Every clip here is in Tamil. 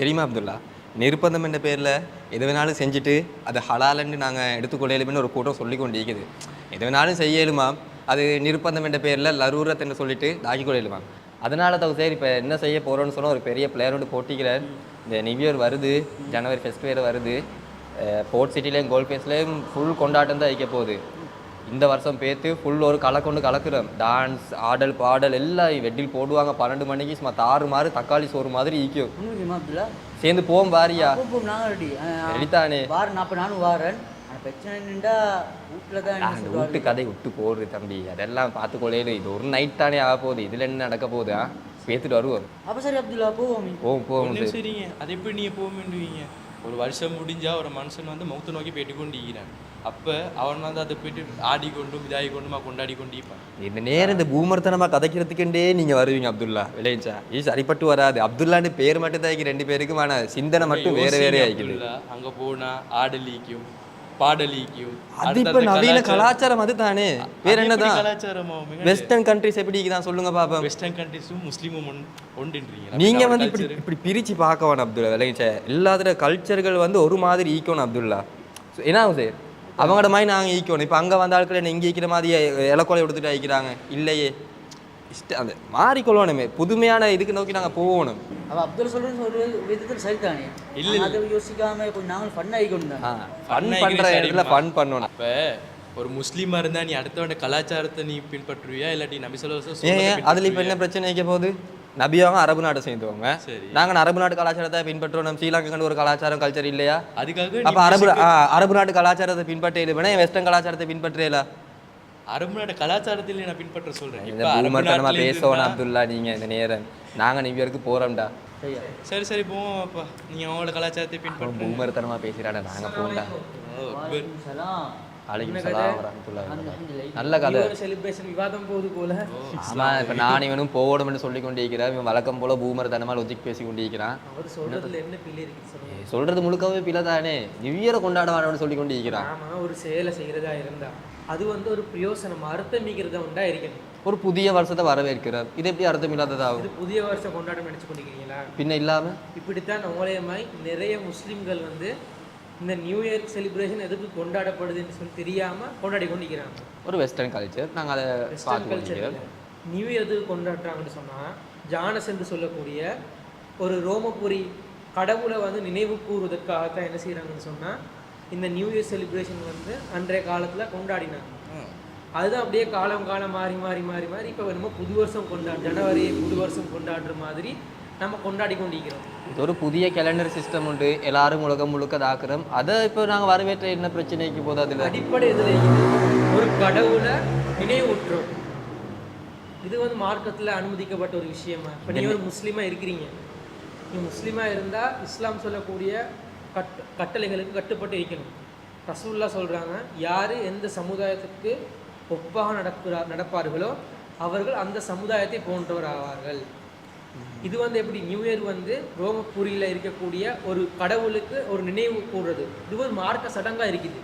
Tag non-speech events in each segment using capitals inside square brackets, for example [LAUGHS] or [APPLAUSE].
தெரியுமா அப்துல்லா? நிர்பந்தம் என்ற பேரில் எது வேணாலும் செஞ்சுட்டு அது ஹலாலன்னு நாங்கள் எடுத்துக்கொள்ளையிலுமே ஒரு கூட்டம் சொல்லி கொண்டு இருக்குது எது வேணாலும் செய்யலுமா அது நிர்பந்தம் என்ற பேரில் லரூரத்துன்னு சொல்லிட்டு தாக்கி கொள்ளையிலுமா அதனால தான் சரி இப்போ என்ன செய்ய போகிறோன்னு சொன்னால் ஒரு பெரிய பிளேயரோட போட்டிக்கிறார் இந்த நியூ இயர் வருது ஜனவரி ஃபெஸ்ட் வேறு வருது போர்ட் சிட்டிலையும் கோல்ட் ஃபேஸ்லேயும் ஃபுல் கொண்டாட்டம் தான் வைக்க போகுது. இந்த வருஷம் பேத்து ஃபுல் ஒரு கலை கொண்டு கலக்குறோம் டான்ஸ் ஆடல் பாடல் எல்லாம் வெட்டில் போடுவாங்க. பன்னெண்டு மணிக்கு சும்மா தாறு மாதிரி தக்காளி சோறு மாதிரி ஈக்கும். சேர்ந்து போவோம் பாரியா. ரெடித்தானே நானும் வாரன் வீட்டு கதை விட்டு போடுது தம்பி. அதெல்லாம் பார்த்து கொள்ளையில இது ஒரு நைட் தானே ஆக போகுது. இதில் என்ன நடக்க போகுது பேத்துட்டு வருவோம். அப்போ சரி அப்துல்லா போவோம். போவோம் சரிங்க. அது எப்படி நீங்கள் போக ஒரு வருஷம் முடிஞ்சா ஒரு மனுஷன் வந்து மௌத்தை நோக்கி போயிட்டு கொண்டு இருக்கிறான் அப்போ அவன் வந்து அதை போயிட்டு ஆடிக்கொண்டும் இதாகி கொண்டுமா கொண்டாடி கொண்டு இருப்பான் இந்த நேரம் இந்த பூமர்த்தனமாக கதைக்கிறதுக்குண்டே நீங்கள் வருவீங்க அப்துல்லா. விளையச்சா இது சரிப்பட்டு வராது. அப்துல்லான்னு பேர் மட்டும் தான் ரெண்டு பேருக்கும் ஆனால் சிந்தனை மட்டும் வேற வேற ஆகிக்குது அங்கே போனா ஆடலிக்கும் பாடலிக்கும் அது இப்போ நவீன கலாச்சாரம் அது தானே வேற என்னதான்? கலாச்சாரமாகும் வெஸ்டர்ன் கண்ட்ரிஸ் எப்படி தான் சொல்லுங்க பாப்போம். வெஸ்டர்ன் கண்ட்ரிஸும் முஸ்லீமும் ஒன் ஒன்றுன்றீங்க நீங்க வந்து இப்படி இப்படி பிரிச்சு பார்க்க வேணும் அப்துல்லா விளையாச்ச எல்லாத்துல கல்ச்சர்கள் வந்து ஒரு மாதிரி ஈக்கணும் அப்துல்லா. என்ன சார் அவங்களோட மாதிரி நாங்கள் ஈக்கணும் இப்போ அங்கே வந்த ஆட்கள் என்ன இங்கே ஈக்கிற மாதிரி இலக்கொலை எடுத்துட்டு ஆயிக்கிறாங்க இல்லையே. இஷ்ட அந்த மாறிக்கொள்ளணுமே புதுமையான இதுக்கு நோக்கி நாங்கள் போகணும் அவள் அப்துல் சொல்கிறேன்னு ஒரு விதத்தில் சரிதானே? இல்ல, அதை யோசிக்காம கொஞ்சம் நாங்களும் ஃபன் ஆகிக்கொண்டு தான். ஃபன் பண்ணுற இடத்துல ஃபன் பண்ணணும் அப்ப ஒரு முஸ்லீமா இருந்தா நீ அடுத்தவன கலாச்சாரத்தை நீ பின்பற்றுவியா? இல்லாட்டி நபி சொல்ல ஏன் அதில் இப்போ என்ன பிரச்சனை வைக்க போகுது? நபியாங்க அரபு நாட்டை சேர்ந்தவங்க சரி. நாங்கள் அரபு நாட்டு கலாச்சாரத்தை பின்பற்றுறோம் நம்ம ஸ்ரீலங்கன் ஒரு கலாச்சாரம் கல்ச்சர் இல்லையா? அதுக்காக அப்போ அரபு ஆ, அரபு நாட்டு கலாச்சாரத்தை பின்பற்ற இல்லைன்னா வெஸ்டர்ன் கலாச்சாரத்தை பின்பற்றல அரபு நாட்டு கலாச்சாரத்தில் நான் பின்பற்ற சொல்றேன். இந்த இப்ப பேசணும் அப்துல்லா நீங்க இந்த நேரம். நாங்க நியூ இயர்க்கு போறோம்டா. சரியா சரி சரி போவோம் அப்பா. நீங்க அவங்களோட கலாச்சாரத்தை பின்பற்ற. பூமர்த்தனமா பேசுறாடா நாங்க போண்டா சலாம். அலைக்கும் சலாம் வரஹ்மத்துல்லாஹி வபரகாத்துஹு. நல்ல கதை. விவாதம் போகுது போல. ஆமா இப்ப நான் இவனும் போகணும்னு சொல்லி கொண்டிருக்கிறேன். இவன் வழக்கம் போல பூமர் தனமா லொஜிக் பேசி கொண்டிருக்கிறான். சொல்றது முழுக்கவே பிள்ளை தானே நியூ இயரை கொண்டாட வேணும்னு சொல்லி கொண்டிருக்கிறான். ஆமா ஒரு செயலை செய்கிறதா இருந்தா அது வந்து ஒரு பிரயோசனம் அர்த்தமிக்கிறதா உண்டா இருக்கணும். ஒரு புதிய வருஷத்தை வரவேற்கிறார். இது எப்படி அர்த்தம் இல்லாததாகும் இது புதிய வருஷம் கொண்டாடம் நினைச்சு கொண்டிருக்கீங்களா பின்ன இல்லாம? இப்படித்தான் உங்களையமாய் நிறைய முஸ்லிம்கள் வந்து இந்த நியூ இயர் செலிப்ரேஷன் எதுக்கு கொண்டாடப்படுதுன்னு சொல்லி தெரியாம கொண்டாடி கொண்டிருக்கிறாங்க. ஒரு வெஸ்டர்ன் கல்ச்சர் நாங்க அதை வெஸ்டர்ன் கல்ச்சர் நியூ இயர் எதுக்கு கொண்டாடுறாங்கன்னு சொன்னா ஜானஸ் என்று சொல்லக்கூடிய ஒரு ரோமபுரி கடவுளை வந்து நினைவு கூறுவதற்காகத்தான் என்ன செய்றாங்கன்னு சொன்னா இந்த நியூ இயர் செலிப்ரேஷன் வந்து அன்றைய காலத்துல கொண்டாடினாங்க. அதுதான் அப்படியே காலம் காலம் மாறி மாறி மாறி மாறி இப்போ நம்ம புது வருஷம் கொண்டாடு ஜனவரி புது வருஷம் கொண்டாடுற மாதிரி நம்ம கொண்டாடி கொண்டிருக்கிறோம். இது ஒரு புதிய கேலண்டர் சிஸ்டம் உண்டு. எல்லாரும் உலகம் முழுக்க தாக்குறோம். அதை இப்போ நாங்க வரவேற்ற என்ன பிரச்சனைக்கு போதும் அதுல? அடிப்படை இதில் ஒரு கடவுளை நினைவூட்டுறோம். இது வந்து மார்க்கத்தில் அனுமதிக்கப்பட்ட ஒரு விஷயமா? இப்போ நீங்க ஒரு முஸ்லீமா இருக்கிறீங்க. நீங்க முஸ்லீமா இருந்தா இஸ்லாம் சொல்லக்கூடிய கட் கட்டளைகளுக்கு கட்டுப்பட்டு இருக்கணும். ரசூல்லா சொல்கிறாங்க யார் எந்த சமுதாயத்துக்கு ஒப்பாக நடப்புறா நடப்பார்களோ அவர்கள் அந்த சமுதாயத்தை போன்றவர் ஆவார்கள் இது வந்து எப்படி? நியூ இயர் வந்து ரோமபுரியில் இருக்கக்கூடிய ஒரு கடவுளுக்கு ஒரு நினைவு கூடுறது இது ஒரு மார்க்க சடங்காக இருக்குது.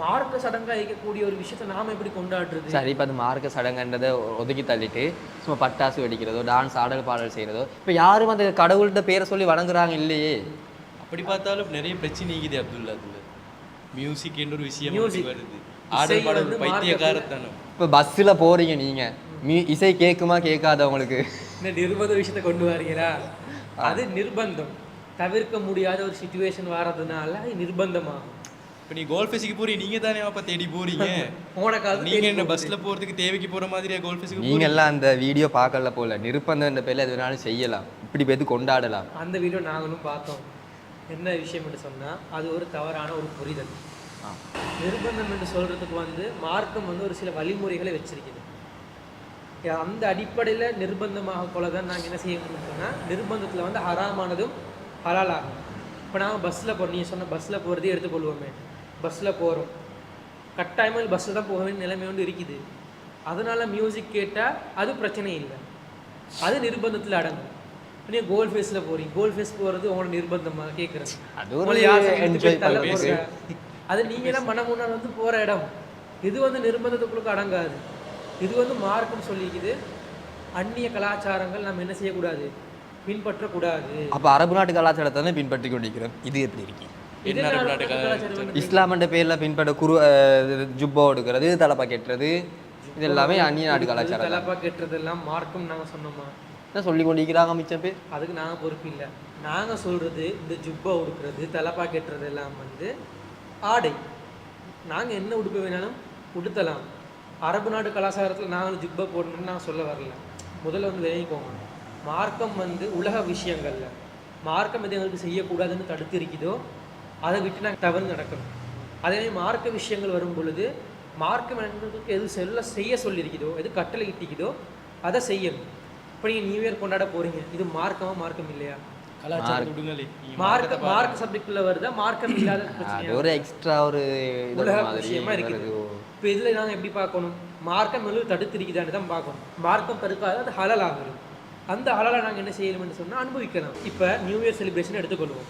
மார்க்க சடங்காக இருக்கக்கூடிய ஒரு விஷயத்தை நாம் எப்படி கொண்டாடுறது? சரி இப்போ அந்த மார்க்க சடங்குன்றதை ஒதுக்கி தள்ளிட்டு சும்மா பட்டாசு வெடிக்கிறதோ டான்ஸ் ஆடல் பாடல் செய்கிறதோ இப்போ யாரும் அந்த கடவுள்கிட்ட பேரை சொல்லி வணங்குறாங்க இல்லையே? அப்படி பார்த்தாலும் நிறைய பிரச்சனை இருக்குது அப்துல்லா அதுல. மியூசிக் என்ற ஒரு விஷயம் வருது. ஆடல் பாடல் வந்து பைத்தியக்காரத்தனம். இப்போ பஸ்ஸில் போகிறீங்க நீங்கள் மீ இசை கேட்குமா கேட்காத உங்களுக்கு? இந்த நிர்பந்த விஷயத்தை கொண்டு வரீங்களா? அது நிர்பந்தம். தவிர்க்க முடியாத ஒரு சுச்சுவேஷன் வர்றதுனால அது நிர்பந்தமாகும். இப்போ நீ கோல் ஃபெஸுக்கு போறீங்க நீங்க தானே அப்ப தேடி போறீங்க? [LAUGHS] போன காலத்துல நீங்க தேடி என்ன. பஸ்ல போறதுக்கு தேவைக்கு போற மாதிரியா கோல் ஃபெஸுக்கு நீங்க எல்லாம் அந்த வீடியோ பார்க்கல போல. நிர்பந்தன்ற பேர்ல எது வேணாலும் செய்யலாம். இப்படி பேத்து கொண்டாடலாம். அந்த வீடியோ நாங்களும் பார்த்தோம். என்ன விஷயம் என்று சொன்னா அது ஒரு தவறான ஒரு புரிதல். நிர்பந்தம் என்று சொல்றதுக்கு வந்து மார்க்கம் வந்து ஒரு சில வழிமுறைகளை வச்சிருக்குது. அந்த அடிப்படையில் நிர்பந்தமாக போல தான் நாங்கள் என்ன செய்ய முடியும்னா நிர்பந்தத்தில் வந்து ஹராமானதும் ஹலாலாகும். இப்போ நாங்கள் பஸ்ஸில் போகிறோம் நீங்கள் சொன்ன பஸ்ஸில் போகிறதே எடுத்துக்கொள்வோமே பஸ்ஸில் போகிறோம் கட்டாயமாக பஸ்ஸில் தான் போக வேண்டிய நிலைமை வந்து இருக்குது. அதனால மியூசிக் கேட்டால் அது பிரச்சனை இல்லை. அது நிர்பந்தத்தில் அடங்கும். நீங்கள் கோல் ஃபேஸில் போகிறீங்க கோல் ஃபேஸ் போகிறது உங்களோட நிர்பந்தமாக கேட்குறேன் அது ஒரு உங்களை யார் சொல்லி enjoy போய் தள்ள பண்ண போறா? அது நீங்களாம் மன முன்னால் வந்து போகிற இடம். இது வந்து நிர்பந்தத்துக்குள்ள அடங்காது. இது வந்து மார்க்கம் சொல்லிக்குது. அந்நிய கலாச்சாரங்கள் நம்ம என்ன செய்யக்கூடாது? பின்பற்றக்கூடாது. அப்போ அரபு நாட்டு கலாச்சாரத்தை தானே பின்பற்றி கொண்டிருக்கிறோம். இது எப்படி இருக்கு? இஸ்லாமன்ற பேரில் பின்பற்ற குரு ஜுப்பா எடுக்கிறது தலைப்பா கெட்டுறது இது எல்லாமே அந்நிய நாட்டு கலாச்சாரம். தலப்பா கெட்டுறதெல்லாம் மார்க்கம் நாங்க சொன்னோமா? என்ன சொல்லி கொண்டிருக்கிறாங்க மிச்சம் பேர்? அதுக்கு நாங்கள் பொறுப்பு இல்லை. நாங்கள் சொல்கிறது இந்த ஜுப்பா உடுக்கிறது தலப்பா கட்டுறது எல்லாம் வந்து ஆடை. நாங்கள் என்ன உடுப்பு வேணாலும் உடுத்தலாம். அரபு நாடு கலாச்சாரத்தில் நாங்கள் ஜுப்பா போடணும்னு நான் சொல்ல வரல. முதல்ல வந்து விளங்கிக்கோங்க. மார்க்கம் வந்து உலக விஷயங்களில் மார்க்கம் எது எங்களுக்கு செய்யக்கூடாதுன்னு தடுத்து இருக்குதோ அதை விட்டு நாங்கள் தவறு நடக்கணும். அதே மாதிரி மார்க்க விஷயங்கள் வரும் பொழுது மார்க்கம் எங்களுக்கு எது செல்ல செய்ய சொல்லியிருக்குதோ எது கட்டளை இட்டிக்குதோ அதை செய்யணும். இப்போ நீங்கள் நியூ இயர் கொண்டாட போறீங்க. இது மார்க்கமா மார்க்கம் இல்லையா? மார்க்க மார்க் சப்ஜெக்ட்ல வருதா? மார்க்கம் இல்லாத ஒரு எக்ஸ்ட்ரா ஒரு விஷயமா இருக்குது. இப்போ இதில் நாங்கள் எப்படி பார்க்கணும்? மார்க்கம் வந்து தடுத்திருக்குதான்னு தான் பார்க்கணும். மார்க்கம் தடுக்காது அது ஹலல் அந்த ஹலாலை நாங்கள் என்ன செய்யணும்னு சொன்னால் அனுபவிக்கலாம். இப்போ நியூ இயர் செலிப்ரேஷன் எடுத்துக்கொள்வோம்.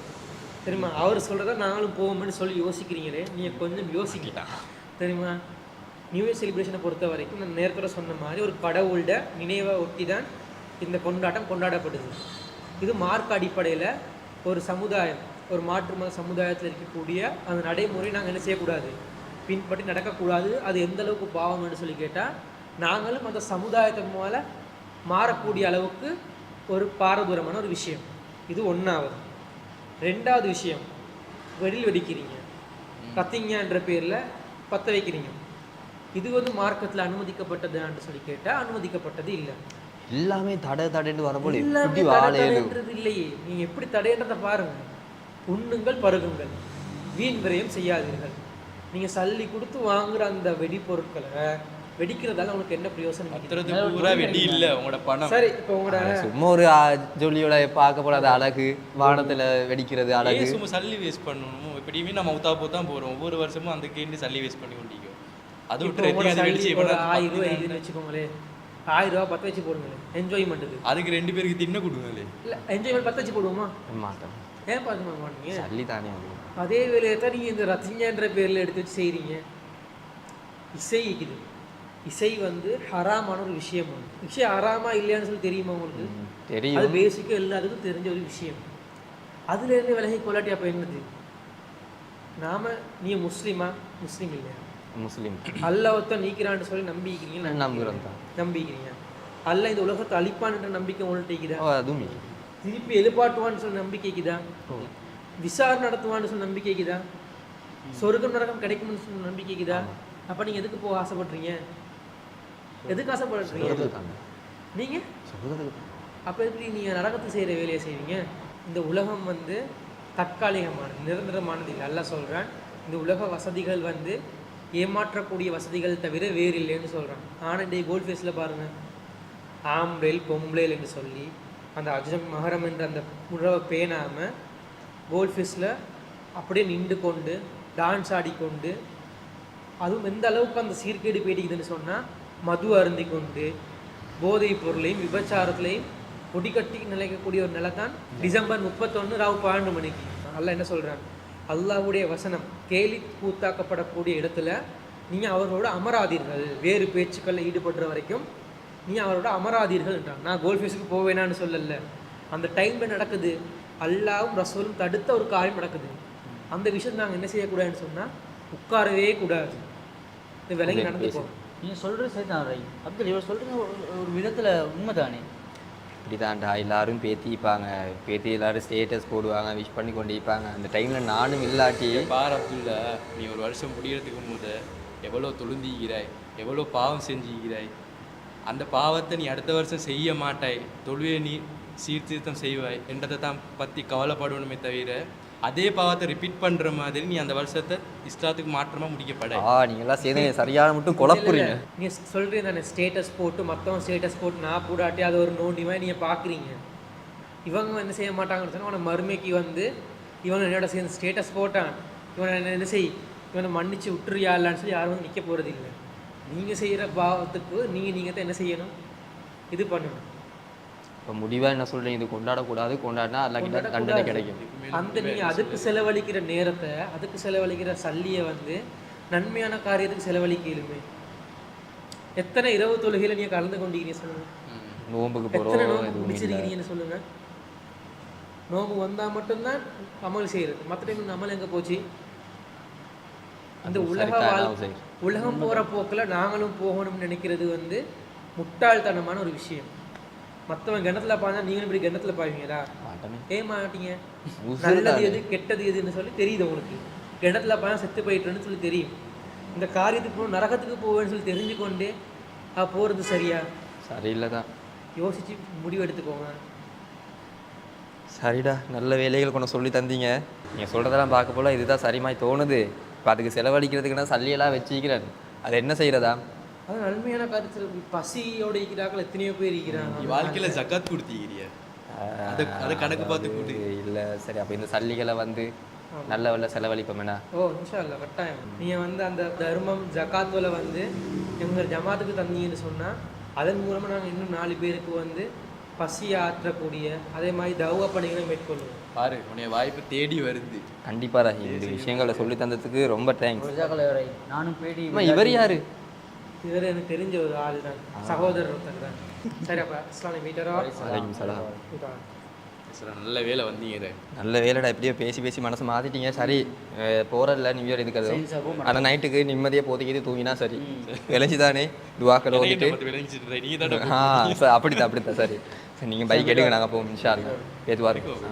தெரியுமா? அவர் சொல்கிறத நாங்களும் போவோம்னு சொல்லி யோசிக்கிறீங்களே நீங்கள் கொஞ்சம் யோசிக்கலாம் தெரியுமா? நியூ இயர் செலிப்ரேஷனை பொறுத்த வரைக்கும் நான் நேரத்தோட சொன்ன மாதிரி ஒரு கடவுளோட நினைவை ஒட்டி தான் இந்த கொண்டாட்டம் கொண்டாடப்படுது இது மார்க் அடிப்படையில் ஒரு சமுதாயம் ஒரு மாற்று மத சமுதாயத்தில் இருக்கக்கூடிய அந்த நடைமுறை நாங்கள் என்ன செய்யக்கூடாது? பின்பற்றி நடக்கக்கூடாது. அது எந்த அளவுக்கு பாவம்னு சொல்லி கேட்டால் நாங்களும் அந்த சமுதாயத்தின் மேலே மாறக்கூடிய அளவுக்கு ஒரு பாரதூரமான ஒரு விஷயம். இது ஒன்றாவது ரெண்டாவது விஷயம் வெடில் வெடிக்கிறீங்க. கத்திங்கன்ற பேரில் பற்ற வைக்கிறீங்க. இது வந்து மார்க்கத்தில் அனுமதிக்கப்பட்டதுன்னு சொல்லி கேட்டால் அனுமதிக்கப்பட்டது இல்லை. எல்லாமே தடை தடைன்னு வரும்போது எல்லாமே எப்படி வாழையது இல்லையே. நீங்க எப்படி தடைன்றதை பாருங்க. உண்ணுங்கள் பருகுங்கள். வீண் விரயம் செய்யாதீர்கள். நீங்க சல்லி கொடுத்து வாங்குற அந்த வெடிப்பொருட்களை வெடிக்கிறதால உங்களுக்கு என்ன பிரயோசனம்? பூரா வெடி இல்ல. உங்களோட பணம். சரி இப்போ உங்களோட சும்மா ஒரு ஜொலியோட பார்க்க போடாத அழகு வானத்துல வெடிக்கிறது அழகு. சும்மா சல்லி வேஸ்ட் பண்ணணும்? எப்படியுமே நம்ம உத்தா போத்தான் போறோம். ஒவ்வொரு வருஷமும் அந்த கேண்டு சல்லி வேஸ்ட் பண்ணி கொண்டிருக்கோம். அது விட்டு ஆயிரம் ரூபாய் வச்சுக்கோங்களேன். ஆயிரம் ரூபாய் பற்ற வச்சு போடுங்களேன் என்ஜாய்மெண்ட்டுக்கு அதுக்கு ரெண்டு பேருக்கு தின்ன கொடுங்களே இல்லை என்ஜாய்மெண்ட் பற்ற வச்சு போடுவோமா? மாட்டோம். ஏன் பார்க்க மாட்டீங்க? சல்லி தானே அது. அதே வேலையை தான் நீங்கள் இந்த ரத்திஞ்சன்ற பேரில் எடுத்து வச்சு செய்கிறீங்க இசை இருக்குது. இசை வந்து ஹராமான ஒரு விஷயம் ஒன்று விஷயம் ஹராமா இல்லையான்னு சொல்லி தெரியுமா உங்களுக்கு? அது தெரியும். பேசிக்காக எல்லாத்துக்கும் தெரிஞ்ச ஒரு விஷயம். அதுலேருந்து விலகி கொள்ளாட்டி அப்போ என்னது நாம நீ முஸ்லீமா? முஸ்லீம் இல்லையா? முஸ்லீம். அல்லாஹ்தான் நீக்கிறான்னு சொல்லி நம்பிக்கிறீங்க. நம்புகிறோம் தான். நம்பிக்கிறீங்க. அல்ல இந்த உலகத்தை அழிப்பான்ற நம்பிக்கை உங்கள்ட்ட இருக்குதா? அதுவும். திருப்பி எழுப்பாட்டுவான்னு சொல்லி நம்பிக்கை இருக்குதா? விசாரணை நடத்துவான்னு சொல்லி நம்பிக்கை இருக்குதா? சொர்க்கம் நரகம் கிடைக்கும்னு சொல்லி நம்பிக்கை இருக்குதா? அப்ப நீங்க எதுக்கு போக ஆசைப்படுறீங்க? எதுக்கு ஆசைப்படுறீங்க? சொல்றதுக்கு தானே. நீங்க? சொல்றதுக்கு தான். அப்ப எப்படி நீங்க நரகத்தை செய்யற வேலையை செய்வீங்க? இந்த உலகம் வந்து தற்காலிகமானது நிரந்தரமானது இல்லை. அல்ல சொல்றேன் இந்த உலக வசதிகள் வந்து ஏமாற்றக்கூடிய வசதிகள் தவிர வேறு இல்லைன்னு சொல்கிறான் ஆனா இந்த கோல்ட் ஃபேஸில் பாருங்கள் ஆம்பளேல் பொம்பளேல் என்று சொல்லி அந்த அஜம் மகரம் என்ற அந்த உறவை பேணாமல் கோல்ட் ஃபேஸில் அப்படியே நின்று கொண்டு டான்ஸ் ஆடிக்கொண்டு அதுவும் எந்த அளவுக்கு அந்த சீர்கேடு போயிட்டுக்குதுன்னு சொன்னால் மது அருந்தி கொண்டு போதைப் பொருளையும் விபச்சாரத்திலையும் கட்டி நிலைக்கக்கூடிய ஒரு நிலை தான் டிசம்பர் முப்பத்தொன்று ராவு பன்னெண்டு மணிக்கு. நல்லா என்ன சொல்கிறாங்க அல்லாஹ்வுடைய வசனம் கேலி கூத்தாக்கப்படக்கூடிய இடத்துல நீங்கள் அவர்களோட அமராதீர்கள். வேறு பேச்சுக்களில் ஈடுபடுற வரைக்கும் நீங்கள் அவரோட அமராதீர்கள்ன்றான் நான் கோல் ஃபேஸுக்கு போவேனான்னு சொல்லல. அந்த டைமில் நடக்குது. அல்லாவும் ரசூலும் தடுத்த ஒரு காரியம் நடக்குது. அந்த விஷயம் நாங்கள் என்ன செய்யக்கூடாதுன்னு சொன்னால் உட்காரவே கூடாது. இது விலகி நடந்து போகும் நீங்கள் சொல்கிறது சரிதான் ரை அப்துல் இவர் சொல்கிறது ஒரு விதத்தில் இப்படி தான்டா எல்லாரும் பேத்திப்பாங்க பேத்தி எல்லாரும் ஸ்டேட்டஸ் போடுவாங்க விஷ் பண்ணி கொண்டு இருப்பாங்க. அந்த டைமில் நானும் இல்லாட்டி பார் அப்துல்லா நீ ஒரு வருஷம் முடியறதுக்கு முத எவ்வளோ தொழுந்திக்கிறாய் எவ்வளோ பாவம் செஞ்சுக்கிறாய் அந்த பாவத்தை நீ அடுத்த வருஷம் செய்ய மாட்டாய். தொழுவே நீ சீர்திருத்தம் செய்வாய் என்றதை தான் பற்றி கவலைப்படணுமே தவிர அதே பாவத்தை ரிப்பீட் பண்ணுற மாதிரி நீ அந்த வருஷத்தை இஸ்லாத்துக்கு மாற்றமாக முடிக்கப்பட ஆ நீங்க எல்லாம் சேர்ந்து சரியான மட்டும் குழப்புறீங்க. நீங்க சொல்றீங்க தானே ஸ்டேட்டஸ் போட்டு மற்றவன் ஸ்டேட்டஸ் போட்டு நான் போடாட்டி அது ஒரு நோண்டிமா நீங்கள் பார்க்குறீங்க இவங்க என்ன செய்ய மாட்டாங்கன்னு சொன்னால் அவனை மறுமைக்கு வந்து இவன் என்னோட சேர்ந்து ஸ்டேட்டஸ் போட்டான். இவனை என்ன என்ன செய்? இவனை மன்னிச்சு விட்டுறியா இல்லைன்னு சொல்லி யாரும் வந்து நிற்க போகிறது இல்லை நீங்கள் செய்கிற பாவத்துக்கு நீங்கள் நீங்கள் தான் என்ன செய்யணும்? இது பண்ணணும். இப்போ முடிவா என்ன சொல்றீங்க? இது கொண்டாடக்கூடாது. கொண்டாடினா கிட்ட தண்டனை கிடைக்கும். அந்த நீங்கள் அதுக்கு செலவழிக்கிற நேரத்தை அதுக்கு செலவழிக்கிற சல்லியை வந்து நன்மையான காரியத்துக்கு செலவழிக்கலுமே எத்தனை இரவு தொழுகையில் நீங்கள் கலந்து கொண்டீங்க சொல்லுங்க. நோம்புக்கு போகிறோம் முடிச்சிருக்கிறீங்கன்னு சொல்லுங்க. நோம்பு வந்தால் மட்டும்தான் அமல் செய்கிறது மற்ற டைம் அமல் எங்கே போச்சு? அது உலக. உலகம் போகிற போக்கில் நாங்களும் போகணும்னு நினைக்கிறது வந்து முட்டாள்தனமான ஒரு விஷயம். மற்றவன் கிணத்துல பாய்ந்தா நீங்களும் இப்படி கிணத்துல பாய்வீங்களா? ஏன் மாட்டீங்க நல்லது. எது கெட்டது எதுன்னு சொல்லி தெரியுது உங்களுக்கு. கிணத்துல பாய்ந்தா செத்து போயிட்டுன்னு சொல்லி தெரியும். இந்த காரியத்துக்கு போ நரகத்துக்கு போவேன்னு சொல்லி தெரிஞ்சு கொண்டே போகிறது சரியா? சரியில்லை தான் யோசிச்சு முடிவு எடுத்துக்கோங்க. சரிடா நல்ல வேலைகள் கொண்டு சொல்லி தந்தீங்க. நீங்கள் சொல்கிறதெல்லாம் பார்க்க போல இதுதான் சரிமாய் தோணுது. இப்போ அதுக்கு செலவழிக்கிறதுக்கு நான் சல்லியெல்லாம் வச்சிக்கிறேன். அது என்ன செய்கிறதா அது நன்மையான கருத்து பசியோட இருக்கிறார்கள் எத்தனையோ பேர் நீ இருக்கிறாங்க வாழ்க்கையில ஜக்காத் கொடுத்தீங்க அதை அதை கணக்கு பார்த்து கூட்டு. இல்லை சரி அப்போ இந்த சல்லிகளை வந்து நல்ல வெள்ள செலவழிப்போமேண்ணா ஓ இன்ஷா அல்லாஹ் கட்டாயம். நீங்கள் வந்து அந்த தர்மம் ஜக்காத்துல வந்து எங்கள் ஜமாத்துக்கு தந்தீங்கன்னு சொன்னால் அதன் மூலமாக நாங்கள் இன்னும் நாலு பேருக்கு வந்து பசியை ஆற்றக்கூடிய அதே மாதிரி தவ பணிகளை மேற்கொள்வோம் பாரு உன்னைய வாய்ப்பு தேடி வருது. கண்டிப்பாக இந்த விஷயங்களை சொல்லி தந்ததுக்கு ரொம்ப தேங்க்ஸ் நானும் பேடி இவர் யாரு? இவர் எனக்கு தெரிஞ்ச ஒரு ஆள் தான் சகோதரர் ஒருத்தர் தான். சரி அப்போ இஸ்லாமிய மீட்டரா வலைக்கும் சலாம். சரி, நல்ல வேலை வந்தீங்க நல்ல வேலைடா எப்படியோ பேசி பேசி மனசு மாத்திட்டீங்க. சரி போகிறதில்ல நியூ இயர் இருக்கிறது ஆனால் நைட்டுக்கு நிம்மதியாக போதைக்கிது தூங்கினா சரி. விளைஞ்சுதானே துவாக்கள் தான் ஆ சரி அப்படித்தான் அப்படித்தான் சரி. சரி நீங்கள் பைக் எடுங்க நாங்கள் போவோம் இன்ஷா எதுவாக இருக்கும்.